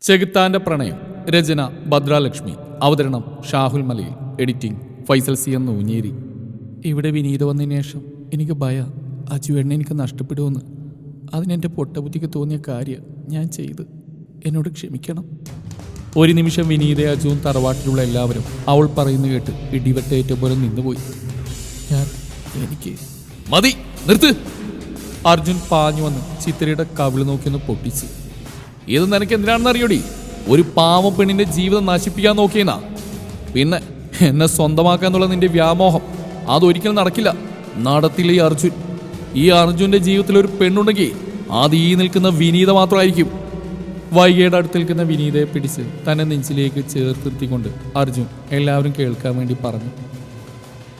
ചെകുത്താന്റെ പ്രണയം. രചന ഭദ്രാലക്ഷ്മി. അവതരണം ഷാഹുൽ മലയിൽ. എഡിറ്റിംഗ് ഫൈസൽ സി എന്ന് ഊഞ്ഞേരി ഇവിടെ വിനീത വന്നതിന് ശേഷം എനിക്ക് ഭയ. അജു എണ്ണ എനിക്ക് നഷ്ടപ്പെടുമെന്ന്. അതിനെന്റെ പൊട്ടബുദ്ധിക്ക് തോന്നിയ കാര്യം ഞാൻ ചെയ്ത്. എന്നോട് ക്ഷമിക്കണം. ഒരു നിമിഷം വിനീത അജുവും തറവാട്ടിലുള്ള എല്ലാവരും അവൾ പറയുന്നു കേട്ട് ഇടിവെട്ടേറ്റ പോലെ നിന്നുപോയി. ഞാൻ എനിക്ക് മതി നിർത്ത്. അർജുൻ പാഞ്ഞു വന്ന് ചിത്രയുടെ കവിൾ നോക്കിയൊന്ന് പൊട്ടിച്ചു. ഇത് നിനക്ക് എന്തിനാണെന്ന് അറിയോടി? ഒരു പാവം പെണ്ണിന്റെ ജീവിതം നശിപ്പിക്കാൻ നോക്കിയെന്നാ. പിന്നെ എന്നെ സ്വന്തമാക്കാന്നുള്ള നിന്റെ വ്യാമോഹം അതൊരിക്കലും നടക്കില്ല. നടത്തില്ല ഈ അർജുൻ? ഈ അർജുന്റെ ജീവിതത്തിൽ ഒരു പെണ്ണുണ്ടെങ്കിൽ അത് ഈ നിൽക്കുന്ന വിനീത മാത്രമായിരിക്കും. വൈകിയുടെ അടുത്ത് നിൽക്കുന്ന വിനീതയെ പിടിച്ച് തന്നെ നെഞ്ചിലേക്ക് ചേർത്തിരുത്തിക്കൊണ്ട് അർജുൻ എല്ലാവരും കേൾക്കാൻ വേണ്ടി പറഞ്ഞു.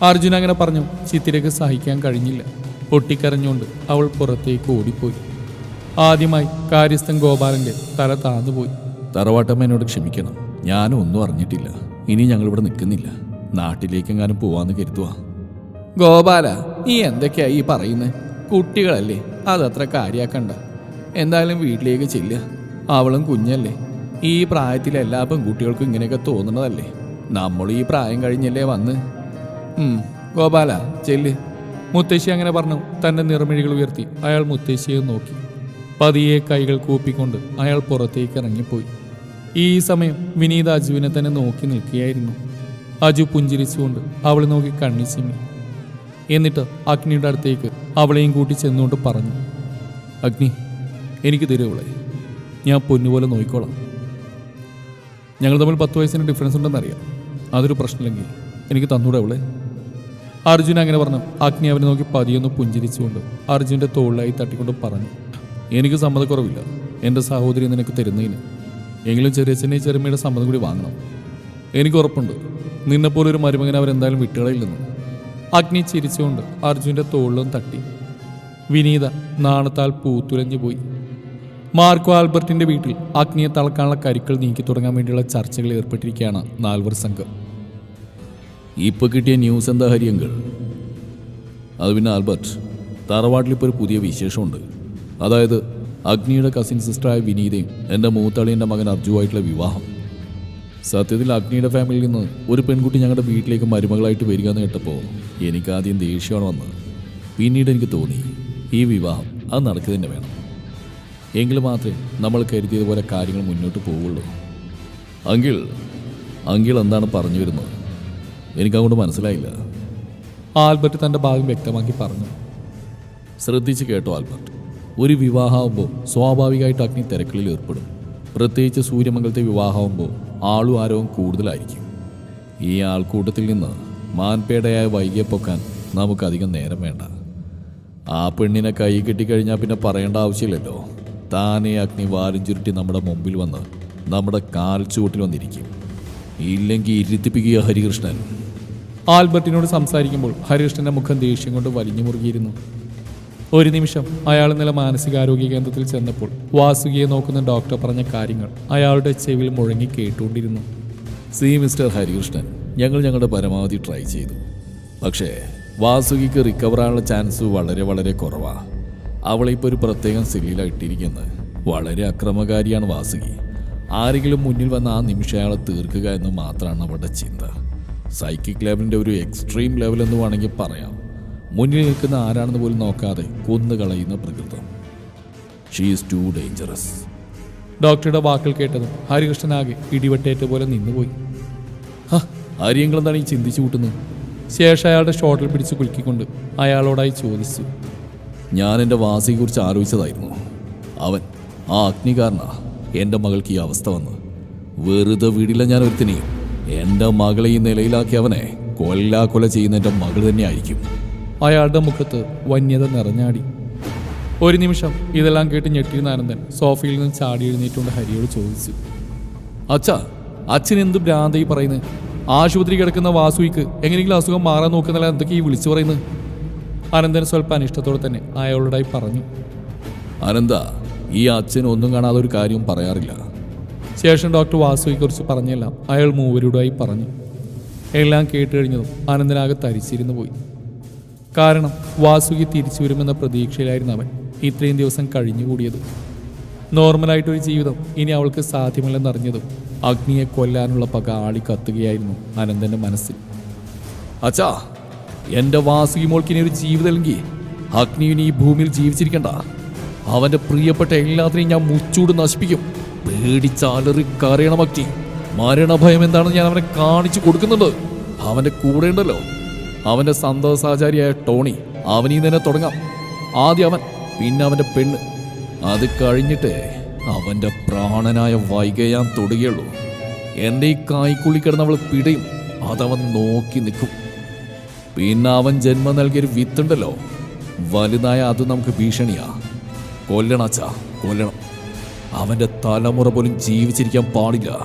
അർജുൻ അങ്ങനെ പറഞ്ഞു ചിത്തിരക്ക് സഹിക്കാൻ കഴിഞ്ഞില്ല. പൊട്ടിക്കരഞ്ഞുകൊണ്ട് അവൾ പുറത്തേക്ക് ഓടിപ്പോയി. ആദ്യമായി കാര്യസ്ഥൻ ഗോപാലന്റെ തല താന്നുപോയി തറവാട്ടമ്മ എന്നോട് ക്ഷമിക്കണം. ഞാനും ഒന്നും അറിഞ്ഞിട്ടില്ല. ഇനി ഞങ്ങൾ ഇവിടെ നിൽക്കുന്നില്ല. നാട്ടിലേക്കെങ്ങാനും പോവാന്ന് കരുതുക ഗോപാല നീ എന്തൊക്കെയാ ഈ പറയുന്നത് കുട്ടികളല്ലേ അതത്ര കാര്യാക്കണ്ട. എന്തായാലും വീട്ടിലേക്ക് ചെല്ലുക. അവളും കുഞ്ഞല്ലേ. ഈ പ്രായത്തിൽ എല്ലാ പെൺകുട്ടികൾക്കും ഇങ്ങനെയൊക്കെ തോന്നണതല്ലേ നമ്മൾ ഈ പ്രായം കഴിഞ്ഞല്ലേ വന്ന്. ഗോപാല ചെല്ല്. മുത്തശ്ശി അങ്ങനെ പറഞ്ഞു. തന്റെ നിറമിഴികൾ ഉയർത്തി. അയാൾ മുത്തശ്ശിയെ നോക്കി. പതിയെ കൈകൾ കൂപ്പിക്കൊണ്ട് അയാൾ പുറത്തേക്ക് ഇറങ്ങിപ്പോയി. ഈ സമയം വിനീത അജുവിനെ തന്നെ നോക്കി നിൽക്കുകയായിരുന്നു. അജു പുഞ്ചിരിച്ചുകൊണ്ട് അവളെ നോക്കി കണ്ണി ചിമ്മി. എന്നിട്ട് അഗ്നിയുടെ അടുത്തേക്ക് അവളെയും കൂട്ടി ചെന്നുകൊണ്ട് പറഞ്ഞു അഗ്നി എനിക്ക് തരുവളെ ഞാൻ പൊന്നുപോലെ നോക്കിക്കോളാം ഞങ്ങൾ തമ്മിൽ പത്ത് വയസ്സിന് ഡിഫറൻസ് ഉണ്ടെന്നറിയാം. അതൊരു പ്രശ്നമില്ലെങ്കിൽ എനിക്ക് തന്നൂടെ അവളെ. അർജുൻ അങ്ങനെ പറഞ്ഞു. അഗ്നി അവനെ നോക്കി പതിയൊന്ന് പുഞ്ചിരിച്ചുകൊണ്ട് അർജുന്റെ തോളിലായി തട്ടിക്കൊണ്ട് പറഞ്ഞു എനിക്ക് സമ്മതക്കുറവില്ല. എന്റെ സഹോദരി നിനക്ക് തരുന്നതിന്. എങ്കിലും ചെറിയച്ഛനെയും ചെറുമയുടെ സമ്മതം കൂടി വാങ്ങണം. എനിക്ക് ഉറപ്പുണ്ട്. നിന്നെപ്പോലെ ഒരു മരുമകൻ അവരെന്തായാലും വിട്ടുകളയില്ലെന്ന് അഗ്നി ചിരിച്ചുകൊണ്ട് അർജുന്റെ തോളിലും തട്ടി. വിനീത നാണത്താൽ പൂത്തുലഞ്ഞു പോയി. മാർക്കോ ആൽബർട്ടിന്റെ വീട്ടിൽ അഗ്നിയെ തളക്കാനുള്ള കരുക്കൾ നീക്കി തുടങ്ങാൻ വേണ്ടിയുള്ള ചർച്ചകൾ ഏർപ്പെട്ടിരിക്കുകയാണ് നാൽവർ സംഘം. ഇപ്പൊ കിട്ടിയ ന്യൂസ് എന്താ ഹരിയങ്കൾ അത് പിന്നെ ആൽബർട്ട് തറവാട്ടിൽ ഇപ്പോൾ ഒരു പുതിയ വിശേഷമുണ്ട്. അതായത് അഗ്നിയുടെ കസിൻ സിസ്റ്ററായ വിനീതയും എന്റെ മൂത്തളിയന്റെ മകൻ അർജുവായിട്ടുള്ള വിവാഹം. സത്യത്തിൽ അഗ്നിയുടെ ഫാമിലിയിൽ നിന്ന് ഒരു പെൺകുട്ടി ഞങ്ങളുടെ വീട്ടിലേക്ക് മരുമകളായിട്ട് വരിക എന്ന് കേട്ടപ്പോൾ എനിക്ക് ആദ്യം ദേഷ്യമാണ് വന്നത്. പിന്നീട് എനിക്ക് തോന്നി ഈ വിവാഹം അത് നടക്കുക തന്നെ വേണം. എങ്കിൽ മാത്രമേ നമ്മൾ കരുതിയതുപോലെ കാര്യങ്ങൾ മുന്നോട്ട് പോവുള്ളൂ. അങ്കിൾ അങ്കിൾ എന്താണ് പറഞ്ഞു വരുന്നത്? എനിക്കങ്ങോട്ട് മനസ്സിലായില്ല. ആൽബർട്ട് തന്റെ ഭാഗം വ്യക്തമാക്കി പറഞ്ഞു. ശ്രദ്ധിച്ച് കേട്ടോ ആൽബർട്ട്. ഒരു വിവാഹമാകുമ്പോൾ സ്വാഭാവികമായിട്ട് അഗ്നി തിരക്കളിൽ ഏർപ്പെടും. പ്രത്യേകിച്ച് സൂര്യമംഗലത്തെ വിവാഹമാകുമ്പോൾ ആളും ആരവും കൂടുതലായിരിക്കും. ഈ ആൾക്കൂട്ടത്തിൽ നിന്ന് മാൻപേടയായ വൈകിയെ പൊക്കാൻ നമുക്കധികം നേരം വേണ്ട. ആ പെണ്ണിനെ കൈ കെട്ടിക്കഴിഞ്ഞാൽ പിന്നെ പറയേണ്ട ആവശ്യമില്ലല്ലോ. താനേ അഗ്നി വാലും ചുരുട്ടി നമ്മുടെ മുമ്പിൽ വന്ന് നമ്മുടെ കാൽ ചുവട്ടിൽ വന്നിരിക്കും. ഇല്ലെങ്കിൽ ഇരുത്തിപ്പിക്കുക ഹരികൃഷ്ണൻ. ആൽബർട്ടിനോട് സംസാരിക്കുമ്പോൾ ഹരികൃഷ്ണന്റെ മുഖം ദേഷ്യം കൊണ്ട് വലിഞ്ഞു മുറുകിയിരുന്നു. ഒരു നിമിഷം അയാൾ ഇന്നലെ മാനസികാരോഗ്യ കേന്ദ്രത്തിൽ ചെന്നപ്പോൾ വാസുകിയെ നോക്കുന്ന ഡോക്ടർ പറഞ്ഞ കാര്യങ്ങൾ അയാളുടെ ചെവിയിൽ മുഴങ്ങി കേട്ടുകൊണ്ടിരുന്നു. സി മിസ്റ്റർ ഹരികൃഷ്ണൻ ഞങ്ങൾ ഞങ്ങളുടെ പരമാവധി ട്രൈ ചെയ്തു. പക്ഷേ വാസുകിക്ക് റിക്കവർ ആകാനുള്ള ചാൻസ് വളരെ വളരെ കുറവാണ് അവളിപ്പോൾ ഒരു പ്രത്യേകം സെല്ലിലാണ് ഇട്ടിരിക്കുന്നത്. വളരെ അക്രമകാരിയാണ് വാസുകി. ആരെങ്കിലും മുന്നിൽ വന്ന ആ നിമിഷം അയാളെ തീർക്കുക എന്ന് മാത്രമാണ് അവളുടെ ചിന്ത. സൈക്കിക് ലെവലിന്റെ ഒരു എക്സ്ട്രീം ലെവൽ എന്ന് വേണമെങ്കിൽ പറയാം. മുന്നിൽ നിൽക്കുന്ന ആരാണെന്ന് പോലും നോക്കാതെ കൊന്നുകളയുന്ന പ്രകൃതം. ഷീസ് ടു ഡേഞ്ചറസ് ഡോക്ടറുടെ വാക്കുകൾ കേട്ടതും ഹരികൃഷ്ണനാകെ ഇടിവെട്ടേറ്റ പോലെ നിന്നുപോയി. ഹരിയങ്ങൾ എന്താണ് ഈ ചിന്തിച്ചു കൂട്ടുന്നത്? ശേഷം അയാളുടെ ഷോട്ടിൽ പിടിച്ച് കുലുക്കിക്കൊണ്ട് അയാളോടായി ചോദിച്ചു. ഞാൻ എന്റെ വാസിയെ കുറിച്ച് ആലോചിച്ചതായിരുന്നു. അവൻ ആ അഗ്നികാരനാ. എന്റെ മകൾക്ക് ഈ അവസ്ഥ വന്ന്. വെറുതെ വീടില്ല ഞാൻ ഒരുത്തിനെയും. എന്റെ മകളെ ഈ നിലയിലാക്കി അവനെ കൊല്ലാ കൊല ചെയ്യുന്ന എന്റെ മകൾ തന്നെയായിരിക്കും. അയാളുടെ മുഖത്ത് വന്യത നിറഞ്ഞാടി. ഒരു നിമിഷം ഇതെല്ലാം കേട്ട് ഞെട്ടിയിരുന്ന ആനന്ദൻ സോഫയിൽ നിന്ന് ചാടി എഴുന്നേറ്റുകൊണ്ട് ഹരിയോട് ചോദിച്ചു. അച്ഛാ അച്ഛൻ എന്ത് ഭ്രാന്തായി പറയുന്നത് ആശുപത്രി കിടക്കുന്ന വാസുവിക്ക് എങ്ങനെയെങ്കിലും അസുഖം മാറാൻ നോക്കുന്നല്ല എന്തൊക്കെ ഈ വിളിച്ചു പറയുന്നത് അനന്തൻ സ്വല്പം അനിഷ്ടത്തോടെ തന്നെ അയാളോടായി പറഞ്ഞു. അനന്ത ഈ അച്ഛൻ ഒന്നും കാണാതെ ഒരു കാര്യവും പറയാറില്ല. ശേഷം ഡോക്ടർ വാസുവിനെക്കുറിച്ച് പറഞ്ഞെല്ലാം അയാൾ മൂവരോടായി പറഞ്ഞു. എല്ലാം കേട്ട് കഴിഞ്ഞതും അനന്തനാകെ തരിച്ചിരുന്നു പോയി. കാരണം വാസുകി തിരിച്ചു വരുമെന്ന പ്രതീക്ഷയിലായിരുന്നു അവൻ. ഇത്രയും ദിവസം കഴിഞ്ഞുകൂടിയത് നോർമലായിട്ടൊരു ജീവിതം ഇനി അവൾക്ക് സാധ്യമല്ലെന്നറിഞ്ഞതും അഗ്നിയെ കൊല്ലാനുള്ള പക ആളി കത്തുകയായിരുന്നു അനന്തന്റെ മനസ്സിൽ. അച്ഛാ എന്റെ വാസുകി മോൾക്ക് ഇനി ഒരു ജീവിതമെങ്കിൽ അഗ്നിവിന് ഈ ഭൂമിയിൽ ജീവിച്ചിരിക്കണ്ട. അവന്റെ പ്രിയപ്പെട്ട എല്ലാത്തിനെയും ഞാൻ മുച്ചൂട് നശിപ്പിക്കും. പേടിച്ചാലറി കരയണം അഗ്നി. മരണഭയം എന്താണെന്ന് ഞാൻ അവനെ കാണിച്ചു കൊടുക്കുന്നുണ്ട്. അവന്റെ കൂടെ ഉണ്ടല്ലോ. അവന്റെ സന്തോഷാചാരിയായ ടോണി അവനീ തന്നെ തുടങ്ങാം. ആദ്യം അവൻ പിന്നെ അവന്റെ പെണ്ണ്. അത് കഴിഞ്ഞിട്ട് അവന്റെ പ്രാണനായ വൈകയാൻ തൊടുകയുള്ളൂ. എന്റെ ഈ കായ്ക്കുള്ളി കിടന്നവൾ പിടയും. അതവൻ നോക്കി നിൽക്കും. പിന്നെ അവൻ ജന്മം നൽകിയൊരു വിത്തുണ്ടല്ലോ. വലുതായ അത് നമുക്ക് ഭീഷണിയാ. കൊല്ലണച്ചാ കൊല്ലണം. അവന്റെ തലമുറ പോലും ജീവിച്ചിരിക്കാൻ പാടില്ല.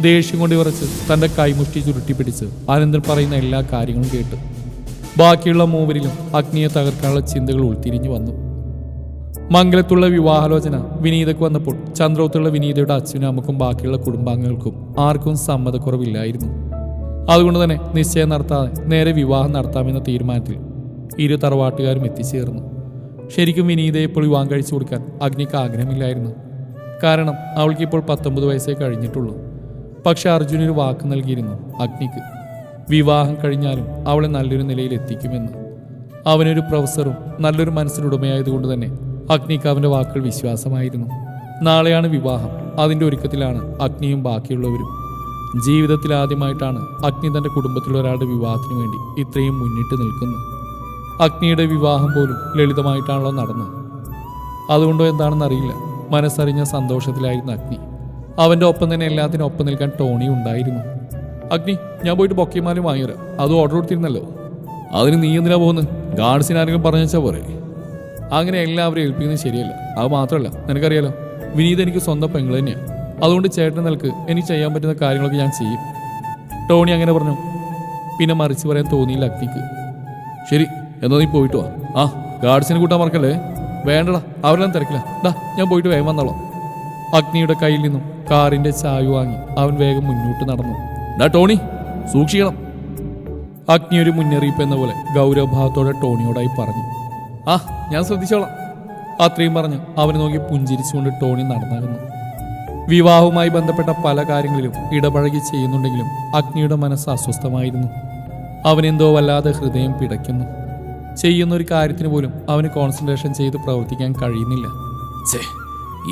ദേഷ്യം കൊണ്ട് വിറച്ച് തന്റെ കൈമുഷ്ടി ചുരുട്ടി പിടിച്ച് അനന്തൻ പറയുന്ന എല്ലാ കാര്യങ്ങളും കേട്ട്. ബാക്കിയുള്ള മൂവരിലും അഗ്നിയെ തകർക്കാനുള്ള ചിന്തകൾ ഉൾത്തിരിഞ്ഞു വന്നു. മംഗലത്തുള്ള വിവാഹാലോചന വിനീതക്ക് വന്നപ്പോൾ ചന്ദ്രോത്തുള്ള വിനീതയുടെ അച്ഛനും അമ്മക്കും ബാക്കിയുള്ള കുടുംബാംഗങ്ങൾക്കും ആർക്കും സമ്മതക്കുറവില്ലായിരുന്നു. അതുകൊണ്ട് തന്നെ നിശ്ചയം നടത്താതെ നേരെ വിവാഹം നടത്താമെന്ന തീരുമാനത്തിൽ ഇരു തറവാട്ടുകാരും എത്തിച്ചേർന്നു. ശരിക്കും വിനീതയെ ഇപ്പോൾ വിവാഹം കഴിച്ചു കൊടുക്കാൻ അഗ്നിക്ക് ആഗ്രഹമില്ലായിരുന്നു. കാരണം അവൾക്കിപ്പോൾ പത്തൊമ്പത് വയസ്സേ കഴിഞ്ഞിട്ടുള്ളൂ. പക്ഷെ അർജുനൊരു വാക്ക് നൽകിയിരുന്നു അഗ്നിക്ക്. വിവാഹം കഴിഞ്ഞാലും അവളെ നല്ലൊരു നിലയിൽ എത്തിക്കുമെന്ന്. അവനൊരു പ്രൊഫസറും നല്ലൊരു മനസ്സിനുടമയായതുകൊണ്ട് തന്നെ അഗ്നിക്ക് അവന്റെ വാക്കുകൾ വിശ്വാസമായിരുന്നു. നാളെയാണ് വിവാഹം. അതിന്റെ ഒരുക്കത്തിലാണ് അഗ്നിയും ബാക്കിയുള്ളവരും. ജീവിതത്തിൽ ആദ്യമായിട്ടാണ് അഗ്നി തന്റെ കുടുംബത്തിലുള്ള ഒരാളുടെ വിവാഹത്തിന് വേണ്ടി ഇത്രയും മുന്നിട്ട് നിൽക്കുന്നത്. അഗ്നിയുടെ വിവാഹം പോലും ലളിതമായിട്ടാണല്ലോ നടന്നത്. അതുകൊണ്ടോ എന്താണെന്നറിയില്ല. മനസ്സറിഞ്ഞ സന്തോഷത്തിലായിരുന്നു അഗ്നി. അവന്റെ ഒപ്പം തന്നെ എല്ലാത്തിനും ഒപ്പം നിൽക്കാൻ ടോണി ഉണ്ടായിരുന്നു. അഗ്നി ഞാൻ പോയിട്ട് ബൊക്കിമാലും വാങ്ങിയത് അത് ഓർഡർ കൊടുത്തിരുന്നല്ലോ. അതിന് നീ എന്തിനാ പോകുന്നത്? ഗാർഡ്സിന് ആരെങ്കിലും പറഞ്ഞു വെച്ചാൽ പോരെ. അങ്ങനെ എല്ലാവരും ഏൽപ്പിക്കുന്നത് ശരിയല്ല. അത് മാത്രമല്ല നിനക്കറിയാലോ വിനീത് എനിക്ക് സ്വന്തം പെങ്ങൾ തന്നെയാണ് അതുകൊണ്ട് ചേട്ടൻ നിൽക്ക് എനിക്ക് ചെയ്യാൻ പറ്റുന്ന കാര്യങ്ങളൊക്കെ ഞാൻ ചെയ്യും. ടോണി അങ്ങനെ പറഞ്ഞു. പിന്നെ മറിച്ച് പറയാൻ തോന്നിയില്ല അഗ്നിക്ക്. ശരി എന്നാ നീ പോയിട്ട് വാ. ആ ഗാർഡ്സിനെ കൂട്ടാൻ മറക്കല്ലേ? വേണ്ടടാ അവരെല്ലാം തിരക്കില്ല ഡാ ഞാൻ പോയിട്ട് വേഗം വന്നോളാം. അഗ്നിയുടെ കയ്യിൽ നിന്നും കാറിന്റെ ചായ വാങ്ങി അവൻ വേഗം മുന്നോട്ട് നടന്നു. ഡാ ടോണി സൂക്ഷിക്കണം. അഗ്നി ഒരു മുന്നറിയിപ്പ് എന്ന പോലെ ഗൗരവഭാവത്തോടെ ടോണിയോടായി പറഞ്ഞു. ആ ഞാൻ ശ്രദ്ധിച്ചോളാം. അത്രയും പറഞ്ഞ് അവനെ നോക്കി പുഞ്ചിരിച്ചുകൊണ്ട് ടോണി നടന്നകന്നു. വിവാഹവുമായി ബന്ധപ്പെട്ട പല കാര്യങ്ങളിലും ഇടപഴകി ചെയ്യുന്നുണ്ടെങ്കിലും അഗ്നിയുടെ മനസ്സ് അസ്വസ്ഥമായിരുന്നു. അവനെന്തോ വല്ലാതെ ഹൃദയം പിടയ്ക്കുന്നു. ചെയ്യുന്ന ഒരു കാര്യത്തിന് പോലും അവന് കോൺസെൻട്രേഷൻ ചെയ്ത് പ്രവർത്തിക്കാൻ കഴിയുന്നില്ല.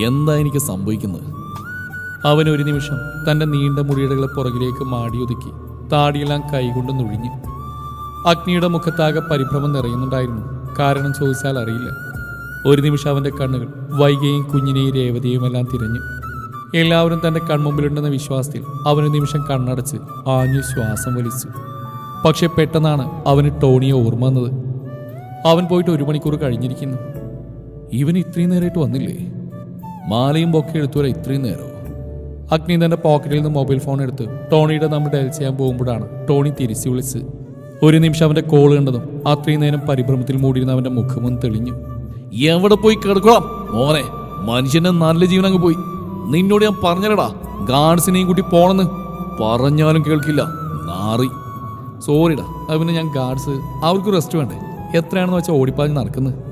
എന്താ എനിക്ക് സംഭവിക്കുന്നത്? അവൻ ഒരു നിമിഷം തന്റെ നീണ്ട മുടിയിടകളെ പുറകിലേക്ക് മാടിയൊതുക്കി താടിയെല്ലാം കൈകൊണ്ട് നുഴിഞ്ഞു. അഗ്നിയുടെ മുഖത്താകെ പരിഭ്രമം നിറയുന്നുണ്ടായിരുന്നു. കാരണം ചോദിച്ചാൽ അറിയില്ല. ഒരു നിമിഷം അവന്റെ കണ്ണുകൾ വൈകയും കുഞ്ഞിനെയും രേവതിയും എല്ലാം തിരഞ്ഞു. എല്ലാവരും തന്റെ കൺമുമ്പിലുണ്ടെന്ന വിശ്വാസത്തിൽ അവനൊരു നിമിഷം കണ്ണടച്ച് ആഞ്ഞു ശ്വാസം വലിച്ചു. പക്ഷെ പെട്ടെന്നാണ് അവന് ടോണിയെ ഓർമ്മ വന്നത്. അവൻ പോയിട്ട് ഒരു മണിക്കൂർ കഴിഞ്ഞിരിക്കുന്നു. ഇവൻ ഇത്രയും നേരമായിട്ട് വന്നില്ലേ? മാലയും ബൊക്കെ എടുത്തുവരാ ഇത്രയും നേരമോ? അഗ്നി തന്റെ പോക്കറ്റിൽ നിന്ന് മൊബൈൽ ഫോൺ എടുത്ത് ടോണിയുടെ നമ്മൾ ഡയൽ ചെയ്യാൻ പോകുമ്പോഴാണ് ടോണി തിരിച്ചു വിളിച്ച് ഒരു നിമിഷം അവന്റെ കോൾ കണ്ടതും അത്രയും നേരം പരിഭ്രമത്തിൽ മൂടിയിരുന്ന അവന്റെ മുഖമൊന്ന് തെളിഞ്ഞു. എവിടെ പോയി കിടക്കണം? മോനെ മനുഷ്യന്റെ നല്ല ജീവൻ അങ്ങ് പോയി. നിന്നോട് ഞാൻ പറഞ്ഞല്ലടാ ഗാർഡ്സിനെയും കൂട്ടി പോണെന്ന്. പറഞ്ഞാലും കേൾക്കില്ല. നാറി. സോറിടാ അത് പിന്നെ ഞാൻ ഗാർഡ്സ് അവർക്ക് റെസ്റ്റ് വേണ്ടേ? എത്രയാണെന്ന് വെച്ചാൽ ഓടിപ്പാഞ്ഞ് നടക്കുന്നത്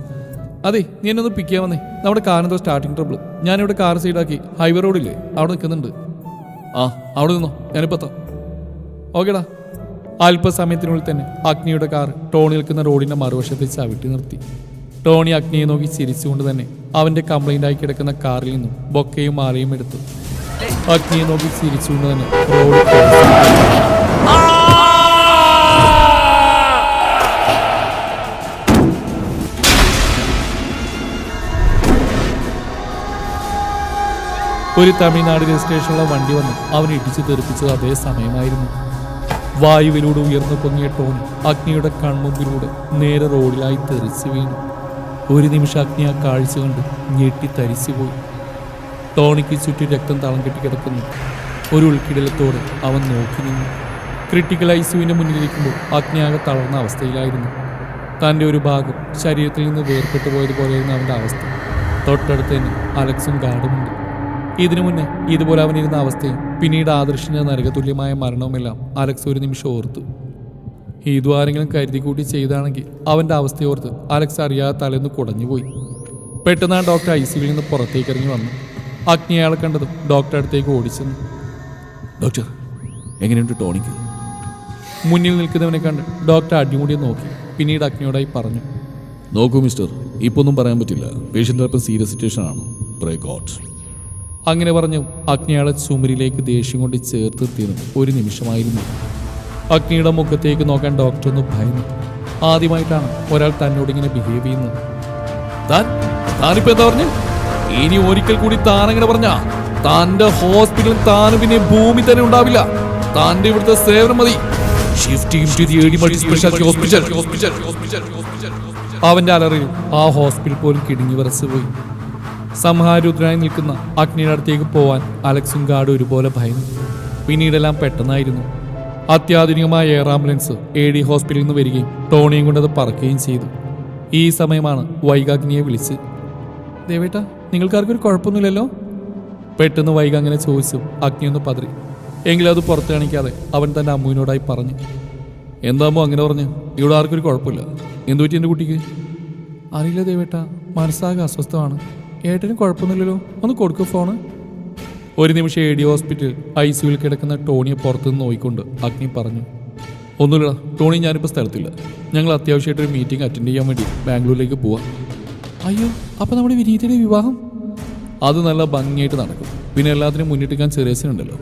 അതെ നീ എന്നെ ഒന്ന് പിക്ക് ചെയ്യാൻ വന്നേ. നമ്മുടെ കാറിനെന്തോ സ്റ്റാർട്ടിംഗ് ട്രബിൾ ഞാനിവിടെ കാർ സൈഡാക്കി ഹൈവേ റോഡില്ലേ അവിടെ നിൽക്കുന്നുണ്ട്. ആ അവിടെ നിന്നോ ഞാനിപ്പോൾ എത്താം. ഓക്കേടാ അല്പസമയത്തിനുള്ളിൽ തന്നെ അഗ്നിയുടെ കാർ ടോണി നിൽക്കുന്ന റോഡിന്റെ മറുവശത്ത് ചവിട്ടി നിർത്തി. ടോണി അഗ്നിയെ നോക്കി ചിരിച്ചുകൊണ്ട് തന്നെ അവന്റെ കംപ്ലൈന്റ് ആയി കിടക്കുന്ന കാറിൽ നിന്നും ബൊക്കയും മാലയും എടുത്തു. അഗ്നിയെ നോക്കി ചിരിച്ചുകൊണ്ട് തന്നെ റോഡ് ഒരു തമിഴ്നാട് രജിസ്ട്രേഷനുള്ള വണ്ടി വന്ന് അവൻ ഇടിച്ചു തെറിപ്പിച്ചത് അതേ സമയമായിരുന്നു. വായുവിലൂടെ ഉയർന്നു പൊങ്ങിയ ടോണി അഗ്നിയുടെ കൺമുമ്പിലൂടെ നേരെ റോഡിലായി തെറിച്ചു വീണു. ഒരു നിമിഷം അഗ്നി ആ കാഴ്ച കണ്ട് ഞെട്ടി തരിച്ചുപോയി ടോണിക്ക് ചുറ്റി രക്തം തളം കെട്ടി കിടക്കുന്നു. ഒരു ഉൾക്കിടലത്തോടെ അവൻ നോക്കി നിന്നു. ക്രിട്ടിക്കൽ ഐസിയുവിന്റെ മുന്നിലിരിക്കുമ്പോൾ അഗ്നിയാകെ തളർന്ന അവസ്ഥയിലായിരുന്നു. തന്റെ ഒരു ഭാഗം ശരീരത്തിൽ നിന്ന് വേർപെട്ടു പോയതുപോലെയായിരുന്നു അവന്റെ അവസ്ഥ. തൊട്ടടുത്ത് തന്നെ അലക്സും ഗാർഡുമുണ്ട്. ഇതിനു മുന്നേ ഇതുപോലെ അവനിരുന്ന അവസ്ഥയും പിന്നീട് ആദർശിന്റെ നരകതുല്യമായ മരണവുമെല്ലാം അലക്സ് ഒരു നിമിഷം ഓർത്തു. ഇതു ആരെങ്കിലും കരുതി കൂട്ടി ചെയ്താണെങ്കിൽ അവന്റെ അവസ്ഥയോർത്ത് അലക്സ് അറിയാതെ തലേന്ന് കുടഞ്ഞുപോയി. പെട്ടെന്ന് ആ ഡോക്ടർ ഐ സിയിൽ നിന്ന് പുറത്തേക്ക് ഇറങ്ങി വന്നു. അഗ്നി അയാളെ കണ്ടതും ഡോക്ടർ അടുത്തേക്ക് ഓടിച്ചെന്നു. ഡോക്ടർ എങ്ങനെയുണ്ട് ടോണിക്ക്? മുന്നിൽ നിൽക്കുന്നവനെ കണ്ട് ഡോക്ടർ അടിമുടി നോക്കി. പിന്നീട് അഗ്നിയോടായി പറഞ്ഞു. നോക്കൂ മിസ്റ്റർ ഇപ്പൊന്നും ഒന്നും പറയാൻ പറ്റില്ല. പേഷ്യന്റ് അല്പം സീരിയസ് സിറ്റുവേഷൻ ആണ് പ്രേ ഗോഡ്. അങ്ങനെ പറഞ്ഞു അഗ്നി അയാളെ ചുമരിലേക്ക് ദേഷ്യം കൊണ്ട് ചേർത്ത് തീർന്നു. ഒരു നിമിഷമായിരുന്നു. അഗ്നിയുടെ മുഖത്തേക്ക് നോക്കാൻ ഡോക്ടർ ഒന്ന് ഭയന്നു. ആദ്യമായിട്ടാണ് ഒരാൾ തന്നോട് ഇങ്ങനെ ബിഹേവ് ചെയ്യുന്നത്. താനിപ്പോ എന്താ പറഞ്ഞു? ഇനി ഒരിക്കൽ കൂടി താനങ്ങനെ പറഞ്ഞ താന്റെ ഹോസ്പിറ്റലിൽ താനും പിന്നെ ഭൂമി തന്നെ ഉണ്ടാവില്ല. താന്റെ ഇവിടുത്തെ സേവനം മതി. അവന്റെ അലറിയിൽ ആ ഹോസ്പിറ്റൽ പോലും കിടുങ്ങി വരച്ചു പോയി സംഹാരുദ്രനായി നിൽക്കുന്ന അഗ്നിയുടെ അടുത്തേക്ക് പോവാൻ അലക്സും ഗാർഡ് ഒരുപോലെ ഭയന്നു. പിന്നീടെല്ലാം പെട്ടെന്നായിരുന്നു. അത്യാധുനികമായ എയർ ആംബുലൻസ് എ ഡി ഹോസ്പിറ്റലിൽ നിന്ന് വരികയും ടോണിയും കൊണ്ടത് പറക്കുകയും ചെയ്തു. ഈ സമയമാണ് വൈകാഗ്നിയെ വിളിച്ച് ദേവേട്ട നിങ്ങൾക്കാർക്കൊരു കുഴപ്പമൊന്നുമില്ലല്ലോ? പെട്ടെന്ന് വൈക അങ്ങനെ ചോദിച്ചു. അഗ്നി ഒന്ന് പതറി. എങ്കിലും അത് പുറത്ത് കാണിക്കാതെ അവൻ തന്റെ അമ്മുവിനോടായി പറഞ്ഞു. എന്താമോ അങ്ങനെ പറഞ്ഞു? ഇവിടെ ആർക്കൊരു കുഴപ്പമില്ല. എന്തു പറ്റി എന്റെ കുട്ടിക്ക്? അറിയില്ല ദേവേട്ട. മനസ്സാകെ അസ്വസ്ഥമാണ്. ഏട്ടന് കുഴപ്പമൊന്നുമില്ലല്ലോ. ഒന്ന് കൊടുക്കൂ ഫോണ്. ഒരു നിമിഷം എ ഡി ഹോസ്പിറ്റൽ ഐ സിയുവിൽ കിടക്കുന്ന ടോണിയെ പുറത്തുനിന്ന് നോയിക്കൊണ്ട് അഗ്നി പറഞ്ഞു ഒന്നുമില്ല ടോണി ഞാനിപ്പോൾ സ്ഥലത്തില്ല. ഞങ്ങൾ അത്യാവശ്യമായിട്ടൊരു മീറ്റിംഗ് അറ്റൻഡ് ചെയ്യാൻ വേണ്ടി ബാംഗ്ലൂരിലേക്ക് പോവാം. അയ്യോ അപ്പോൾ നമ്മുടെ വിനീതയുടെ വിവാഹം? അത് നല്ല ഭംഗിയായിട്ട് നടക്കും. പിന്നെ എല്ലാത്തിനും മുന്നിട്ടിക്കാൻ ചെറിയസിനുണ്ടല്ലോ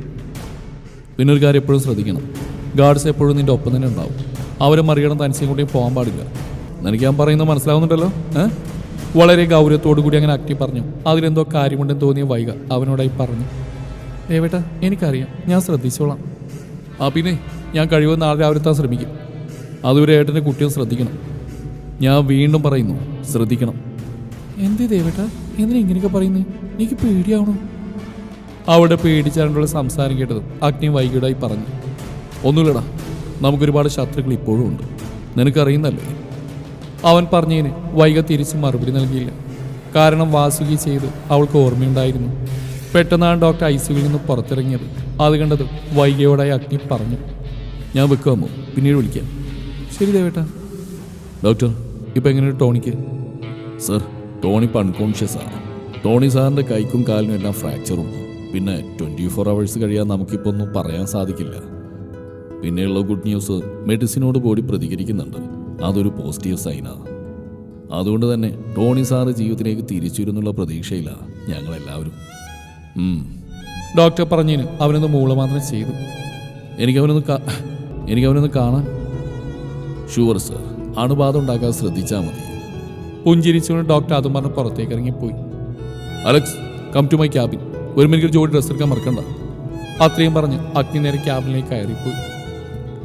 പിന്നെ ഒരു കാര്യം എപ്പോഴും ശ്രദ്ധിക്കണം. ഗാർഡ്സ് എപ്പോഴും നിന്റെ ഒപ്പം തന്നെ ഉണ്ടാവും. അവരെ മറികടന്ന് തനിച്ചും കൂടി പോകാൻ പാടില്ല. നിനക്ക് ഞാൻ പറയുന്നത് മനസ്സിലാവുന്നുണ്ടല്ലോ ഏ? വളരെ ഗൗരവത്തോടു കൂടി അങ്ങനെ അക്കി പറഞ്ഞു. അതിലെന്തോ കാര്യമുണ്ടെന്ന് തോന്നിയ വൈക അവനോടായി പറഞ്ഞു. ദേവേട്ട എനിക്കറിയാം. ഞാൻ ശ്രദ്ധിച്ചോളാം. ആ പിന്നെ ഞാൻ കഴിവെന്ന് നാളെ രാവിലെ ശ്രമിക്കും. അതുവരെ ഏട്ടന്റെ കുട്ടിയും ശ്രദ്ധിക്കണം. ഞാൻ വീണ്ടും പറയുന്നു ശ്രദ്ധിക്കണം. എന്ത് ദേവേട്ട എന്തിനാ ഇങ്ങനെയൊക്കെ പറയുന്നേ? എനിക്ക് പേടിയാവണോ. അവിടെ പേടിച്ചാലുള്ള സംസാരം കേട്ടതും. അഗ്നി വൈകിടായി പറഞ്ഞു. ഒന്നുമില്ലടാ നമുക്കൊരുപാട് ശത്രുക്കൾ ഇപ്പോഴും ഉണ്ട്. നിനക്കറിയുന്നല്ലേ? അവൻ പറഞ്ഞതിന് വൈക തിരിച്ച് മറുപടി നൽകിയില്ല. കാരണം വാസുകി ചെയ്ത് അവൾക്ക് ഓർമ്മയുണ്ടായിരുന്നു. പെട്ടെന്നാണ് ഡോക്ടർ ഐ സിയിൽ നിന്ന് പുറത്തിറങ്ങിയത്. അത് കണ്ടത് വൈകിയോടായി അഗ്നി പറഞ്ഞു. ഞാൻ വെക്കാമോ? പിന്നീട് വിളിക്കാം. ശരി ദേവേട്ട. ഡോക്ടർ ഇപ്പം എങ്ങനെയാണ് ടോണിക്ക്? സർ ടോണി ഇപ്പം അൺകോൺഷ്യസ് ആണ്. ടോണി സാറിന്റെ കൈക്കും കാലിനും എല്ലാം ഫ്രാക്ചറുണ്ട് പിന്നെ ട്വന്റി ഫോർ അവേഴ്സ് കഴിയാൻ നമുക്കിപ്പോൾ ഒന്നും പറയാൻ സാധിക്കില്ല. പിന്നെയുള്ള ഗുഡ് ന്യൂസ് മെഡിസിനോട് ബോഡി പ്രതികരിക്കുന്നുണ്ട്. അതൊരു പോസിറ്റീവ് സൈനാണ് അതുകൊണ്ട് തന്നെ ടോണി സാറ് ജീവിതത്തിലേക്ക് തിരിച്ചു വരുന്നുള്ള പ്രതീക്ഷയിലാണ് ഞങ്ങളെല്ലാവരും. ഡോക്ടർ പറഞ്ഞു അവനൊന്ന് മൂള മാത്രം ചെയ്തു. എനിക്കവനൊന്ന് എനിക്കവനൊന്ന് കാണാൻ? ഷുവർ സർ അണുബാധ ഉണ്ടാക്കാൻ ശ്രദ്ധിച്ചാൽ മതി. പുഞ്ചിരിച്ചുകൊണ്ട് ഡോക്ടർ അതും പറഞ്ഞ് പുറത്തേക്ക് ഇറങ്ങിപ്പോയി. Alex come to my cabin ഒരു മിനിറ്റ് ജോലി ഡ്രസ്സ് എടുക്കാൻ മറക്കണ്ട. അത്രയും പറഞ്ഞ് അഗ്നി നേരെ ക്യാബിനിലേക്ക് കയറിപ്പോയി.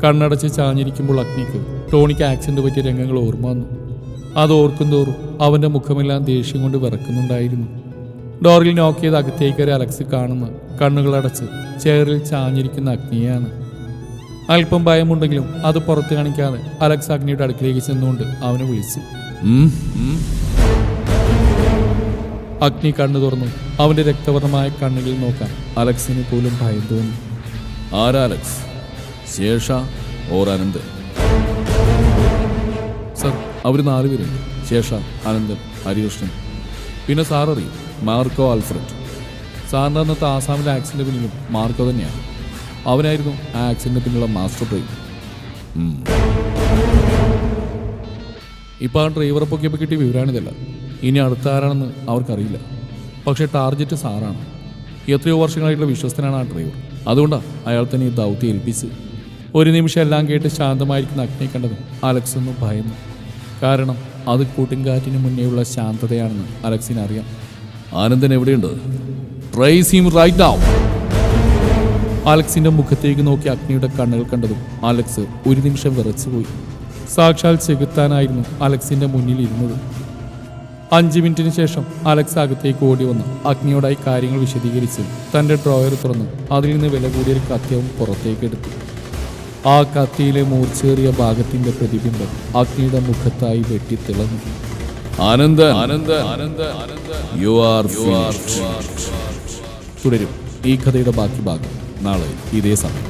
കണ്ണടച്ച് ചാഞ്ഞിരിക്കുമ്പോൾ അഗ്നിക്ക് ടോണിക്ക് ആക്സിഡന്റ് പറ്റിയ രംഗങ്ങൾ ഓർമ്മ വന്നു. അത് ഓർക്കും തോറും അവന്റെ മുഖമെല്ലാം ദേഷ്യം കൊണ്ട് വിറക്കുന്നുണ്ടായിരുന്നു. ഡോറിൽ നോക്ക് ചെയ്ത് അലക്സ് കാണുന്ന കണ്ണുകളടച്ച് ചെയറിൽ ചാഞ്ഞിരിക്കുന്ന അഗ്നിയാണ് അല്പം ഭയമുണ്ടെങ്കിലും അത് പുറത്ത് കാണിക്കാതെ അലക്സ് അഗ്നിയുടെ അടുക്കിലേക്ക് ചെന്നുകൊണ്ട് അവനെ വിളിച്ചു. അഗ്നി കണ്ണു തുറന്നു അവന്റെ രക്തവർണമായ കണ്ണുകളിൽ നോക്കാൻ അലക്സിന് പോലും ഭയം തോന്നി. ആരാ Alex? Sesha or Ananthan sir അവർ നാലുപേരുണ്ട് ശേഷ അനന്തൻ ഹരികൃഷ്ണൻ. പിന്നെ സാർ അറിയും മാർക്കോ ആൽഫ്രഡ്. സാറിന്റെ അന്നത്തെ ആസാമിലെ ആക്സിന്റെ പിന്നിലും മാർക്കോ തന്നെയാണ്. അവനായിരുന്നു ആ ആക്സിന്റെ പിന്നിലുള്ള മാസ്റ്റർ ബ്രെയിൻ ഇപ്പോൾ ആ ഡ്രൈവറെ പൊക്കിയപ്പോൾ കിട്ടിയ വിവരമാണിതല്ല ഇനി അടുത്ത ആരാണെന്ന് അവർക്കറിയില്ല. പക്ഷേ ടാർഗറ്റ് സാറാണ്. എത്രയോ വർഷങ്ങളായിട്ടുള്ള വിശ്വസ്തനാണ് ആ ഡ്രൈവർ. അതുകൊണ്ടാണ് അയാൾ തന്നെ ഈ ദൗത്യം ഏൽപ്പിച്ച് ഒരു നിമിഷം എല്ലാം കേട്ട് ശാന്തമായിരിക്കുന്ന അഗ്നി കണ്ടത് അലക്സ് ഒന്ന് ഭയന്നു. കാരണം അത് കൂട്ടിൻകാറ്റിന് മുന്നേയുള്ള ശാന്തതയാണെന്ന് അലക്സിന് അറിയാം. ആനന്ദൻ എവിടെയുണ്ട്? ട്രേസ് ഹിം റൈറ്റ് നൗ അലക്സിന്റെ മുഖത്തേക്ക് നോക്കി അഗ്നിയുടെ കണ്ണുകൾ കണ്ടതും അലക്സ് ഒരു നിമിഷം വിറച്ചുപോയി. സാക്ഷാൽ ചെകുത്താനായിരുന്നു അലക്സിന്റെ മുന്നിൽ ഇരുന്നത്. അഞ്ച് മിനിറ്റിന് ശേഷം അലക്സ് അകത്തേക്ക് ഓടി വന്ന് അഗ്നിയോടായി കാര്യങ്ങൾ വിശദീകരിച്ച് തന്റെ ഡ്രോയർ തുറന്ന് അതിൽ നിന്ന് വില കൂടിയൊരു കത്യവും പുറത്തേക്ക് എടുത്തു. ആ കത്തിയിലെ മൂർച്ചേറിയ ഭാഗത്തിന്റെ പ്രതിബിംബം അഗ്നിയുടെ മുഖത്തായി വെട്ടിത്തിളങ്ങി. യു ആർ യു ആർ തുടരും ഈ കഥയുടെ ബാക്കി ഭാഗം നാളെ ഇതേ സമയം.